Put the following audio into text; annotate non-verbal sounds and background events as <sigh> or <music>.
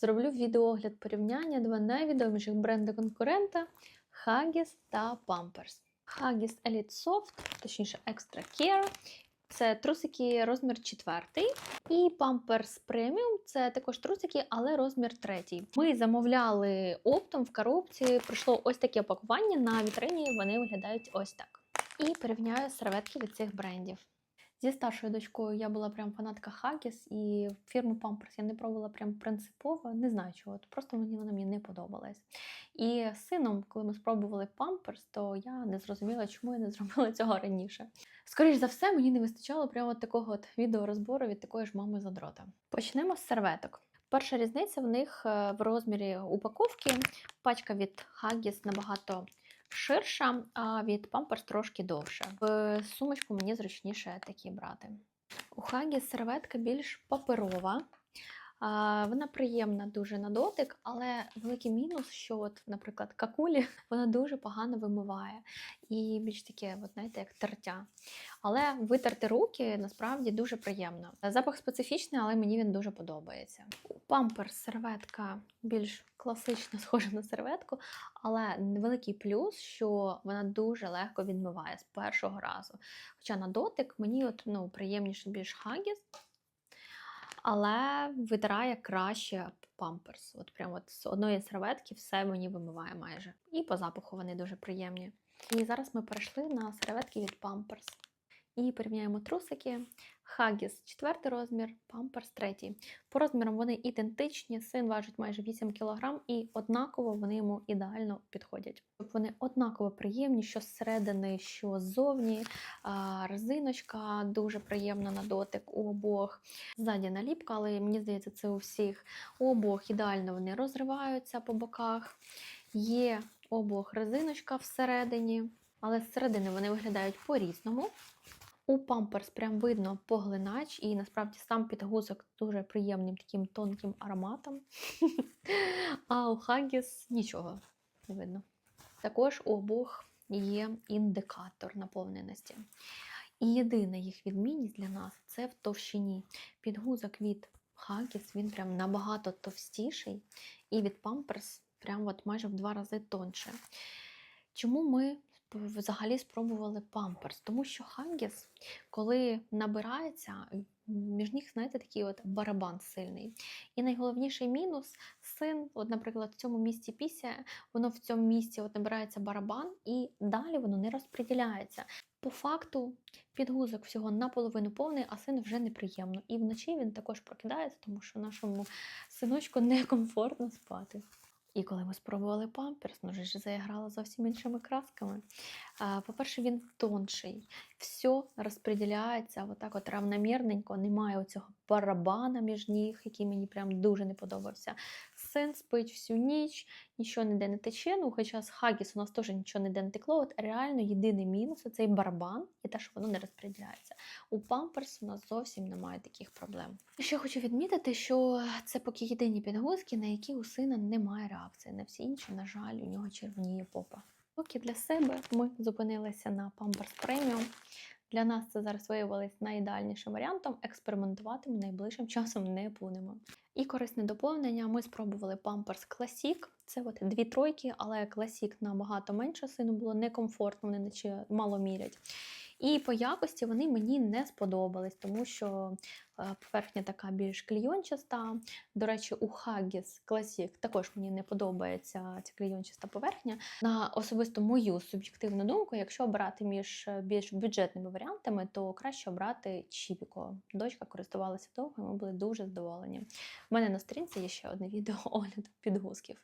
Зроблю відеоогляд порівняння два найвідоміших бренди конкурента Huggies та Pampers. Huggies Elite Soft, точніше Extra Care. Це трусики розмір 4. І Pampers Premium це також трусики, але розмір 3. Ми замовляли оптом в коробці. Прийшло ось таке пакування. На вітрині вони виглядають ось так. І порівняю серветки від цих брендів. Зі старшою дочкою я була прям фанатка Huggies і фірму Pampers я не пробувала прям принципово, не знаю чого, просто мені вона мені не подобалась. І з сином, коли ми спробували Pampers, то я не зрозуміла, чому я не зробила <laughs> цього раніше. Скоріш за все, мені не вистачало прямо такого от відеорозбору від такої ж мами задрота. Почнемо з серветок. Перша різниця в них е, в розмірі упаковки. Пачка від Huggies набагато ширша, а від памперс трошки довша. В сумочку мені зручніше такі брати. У хагі серветка більш паперова. Вона приємна дуже на дотик, але великий мінус, що, от, наприклад, какулі <laughs> вона дуже погано вимиває і більш таке, от, знаєте, як тертя. Але витерти руки насправді дуже приємно. Запах специфічний, але мені він дуже подобається. Pampers серветка більш класично <laughs> схожа на серветку, але великий плюс, що вона дуже легко відмиває з першого разу. Хоча на дотик мені от, ну, приємніше більш Huggies, але витирає краще памперс. От прямо от з одної серветки все мені вимиває майже. І по запаху вони дуже приємні. І зараз ми перейшли на серветки від Pampers. І порівняємо трусики. Huggies 4 розмір, Pampers 3. По розмірам вони ідентичні, син важить майже 8 кг, і однаково вони йому ідеально підходять. Вони однаково приємні, що зсередини, що ззовні. Резиночка дуже приємна на дотик у обох. Ззаді наліпка, але мені здається, це у всіх. У обох ідеально вони розриваються по боках. Є обох резиночка всередині, але зсередини вони виглядають по-різному. У Pampers прям видно поглинач, і насправді сам підгузок дуже приємним таким тонким ароматом. <laughs> А у Huggies нічого не видно. Також у обох є індикатор наповненості. І єдина їх відмінність для нас це в товщині. Підгузок від Huggies, він прям набагато товстіший, і від Pampers прям от майже в два рази тонше. Чому ми взагалі спробували памперс? Тому що Huggies, коли набирається, між них, знаєте, такий от барабан сильний. І найголовніший мінус син, от, наприклад, в цьому місці після, воно в цьому місці от набирається барабан, і далі воно не розподіляється. По факту підгузок всього наполовину повний, а син вже неприємно. І вночі він також прокидається, тому що нашому синочку некомфортно спати. І коли ми спробували памперс, ну ж заіграла зовсім іншими красками. По-перше, він тонший, все розподіляється отак от равномірненько, немає оцього барабана між ніг, який мені прям дуже не подобався. Син спить всю ніч, нічого ніде не тече. Ну, хоча з Хагіс у нас теж нічого ніде не текло. От реально єдиний мінус цей барабан і те, що воно не розподіляється. У памперс у нас зовсім немає таких проблем. Ще хочу відмітити, що це поки єдині підгузки, на які у сина немає реакції. На всі інші, на жаль, у нього червоніє попа. Поки для себе ми зупинилися на Pampers Premium. Для нас це зараз виявилось найідеальнішим варіантом. Експериментувати ми найближчим часом не будемо. І корисне доповнення. Ми спробували Pampers Classic. Це от дві тройки, але Classic набагато менше сину було некомфортно, вони наче мало мірять. І по якості вони мені не сподобались, тому що поверхня така більш клійончаста. До речі, у Huggies Classic також мені не подобається ця клійончаста поверхня. На особисто мою суб'єктивну думку, якщо обирати між більш бюджетними варіантами, то краще обрати Чіпіко. Дочка користувалася довго, і ми були дуже задоволені. У мене на сторінці є ще одне відео <laughs> огляду підгузків.